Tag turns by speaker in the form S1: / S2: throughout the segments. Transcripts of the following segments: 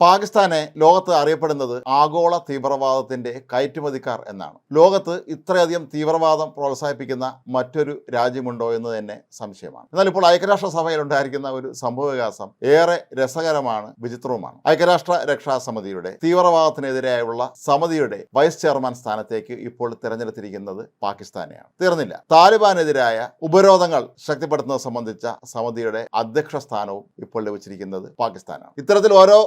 S1: പാകിസ്ഥാനെ ലോകത്ത് അറിയപ്പെടുന്നത് ആഗോള തീവ്രവാദത്തിന്റെ കയറ്റുമതിക്കാർ എന്നാണ്. ലോകത്ത് ഇത്രയധികം തീവ്രവാദം പ്രോത്സാഹിപ്പിക്കുന്ന മറ്റൊരു രാജ്യമുണ്ടോ എന്ന് തന്നെ സംശയമാണ്. എന്നാൽ ഇപ്പോൾ ഐക്യരാഷ്ട്ര സഭയിൽ ഉണ്ടായിരിക്കുന്ന ഒരു സംഭവവികാസം ഏറെ രസകരമാണ് വിചിത്രവുമാണ്. ഐക്യരാഷ്ട്ര രക്ഷാ സമിതിയുടെ തീവ്രവാദത്തിനെതിരെയുള്ള സമിതിയുടെ വൈസ് ചെയർമാൻ സ്ഥാനത്തേക്ക് ഇപ്പോൾ തിരഞ്ഞെടുത്തിരിക്കുന്നത് പാകിസ്ഥാനെയാണ്. തീർന്നില്ല. താലിബാനെതിരായ ഉപരോധങ്ങൾ ശക്തിപ്പെടുത്തുന്നത് സംബന്ധിച്ച സമിതിയുടെ അധ്യക്ഷ സ്ഥാനവും ഇപ്പോൾ ലഭിച്ചിരിക്കുന്നത് പാകിസ്ഥാനാണ്. ഇത്തരത്തിൽ ഓരോ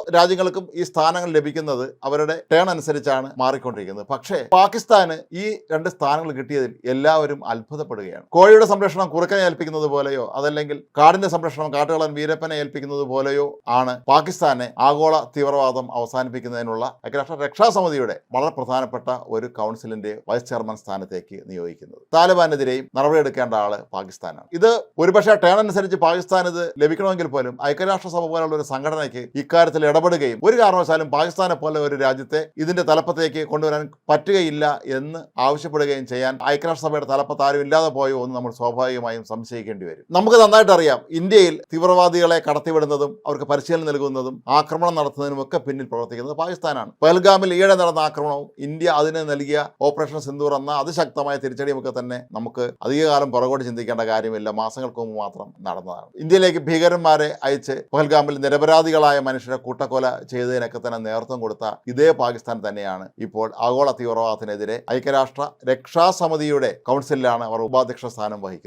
S1: രാജ്യങ്ങൾക്കും ഈ സ്ഥാനങ്ങൾ ലഭിക്കുന്നത് അവരുടെ ടേൺ അനുസരിച്ചാണ് മാറിക്കൊണ്ടിരിക്കുന്നത്. പക്ഷേ പാകിസ്ഥാന് ഈ രണ്ട് സ്ഥാനങ്ങൾ കിട്ടിയതിൽ എല്ലാവരും അത്ഭുതപ്പെടുകയാണ്. കോഴിയുടെ സംരക്ഷണം കുറുക്കനെ ഏൽപ്പിക്കുന്നത് പോലെയോ അതല്ലെങ്കിൽ കാടിന്റെ സംരക്ഷണം കാട്ടുകളൻ വീരപ്പനെ ഏൽപ്പിക്കുന്നത് പോലെയോ ആണ് പാകിസ്ഥാനെ ആഗോള തീവ്രവാദം അവസാനിപ്പിക്കുന്നതിനുള്ള ഐക്യരാഷ്ട്ര രക്ഷാസമിതിയുടെ വളരെ പ്രധാനപ്പെട്ട ഒരു കൗൺസിലിന്റെ വൈസ് ചെയർമാൻ സ്ഥാനത്തേക്ക് നിയോഗിക്കുന്നത്. താലിബാനെതിരെയും നടപടിയെടുക്കേണ്ട ആൾ പാകിസ്ഥാനാണ്. ഇത് ഒരുപക്ഷെ ടേൺ അനുസരിച്ച് പാകിസ്ഥാൻ ഇത് ലഭിക്കണമെങ്കിൽ പോലും ഐക്യരാഷ്ട്രസഭ പോലുള്ള ഒരു സംഘടനയ്ക്ക് ഇക്കാര്യത്തിൽ ഇടപെടുകയും ഒരു കാരണവശാലും പാകിസ്ഥാനെ പോലെ ഒരു രാജ്യത്തെ ഇതിന്റെ തലപ്പത്തേക്ക് കൊണ്ടുവരാൻ പറ്റുകയില്ല എന്ന് ആവശ്യപ്പെടുകയും ചെയ്യാൻ ഐക്യരാഷ്ട്രസഭയുടെ തലപ്പത്ത് ആരും ഇല്ലാതെ പോയോ എന്ന് നമ്മൾ സ്വാഭാവികമായും സംശയിക്കേണ്ടി വരും. നമുക്ക് നന്നായിട്ട് അറിയാം ഇന്ത്യയിൽ തീവ്രവാദികളെ കടത്തിവിടുന്നതും അവർക്ക് പരിശീലനം നൽകുന്നതും ആക്രമണം നടത്തുന്നതിനും ഒക്കെ പിന്നിൽ പ്രവർത്തിക്കുന്നത് പാകിസ്ഥാനാണ്. പഹൽഗാമിൽ ഈയിടെ നടന്ന ആക്രമണവും ഇന്ത്യ അതിന് നൽകിയ ഓപ്പറേഷൻ സിന്ദൂർ എന്ന അതിശക്തമായ തിരിച്ചടിയുമൊക്കെ തന്നെ നമുക്ക് അധികകാലം പുറകോട്ട് ചിന്തിക്കേണ്ട കാര്യമില്ല. മാസങ്ങൾക്ക് മുമ്പ് മാത്രം നടന്നതാണ്. ഇന്ത്യയിലേക്ക് ഭീകരന്മാരെ അയച്ച് പഹൽഗാമിൽ നിരപരാധികളായ മനുഷ്യരെ കൂട്ടക്കൊല ചെയ്തതിനൊക്കെ തന്നെ നേതൃത്വം കൊടുത്ത ഇതേ പാകിസ്ഥാൻ തന്നെയാണ്. ഇപ്പോൾ ആഗോള തീവ്രവാദത്തിനെതിരെ ഐക്യരാഷ്ട്ര രക്ഷാസമിതിയുടെ കൗൺസിലിലാണ് അവർ ഉപാധ്യക്ഷ സ്ഥാനം വഹിക്കുന്നത്.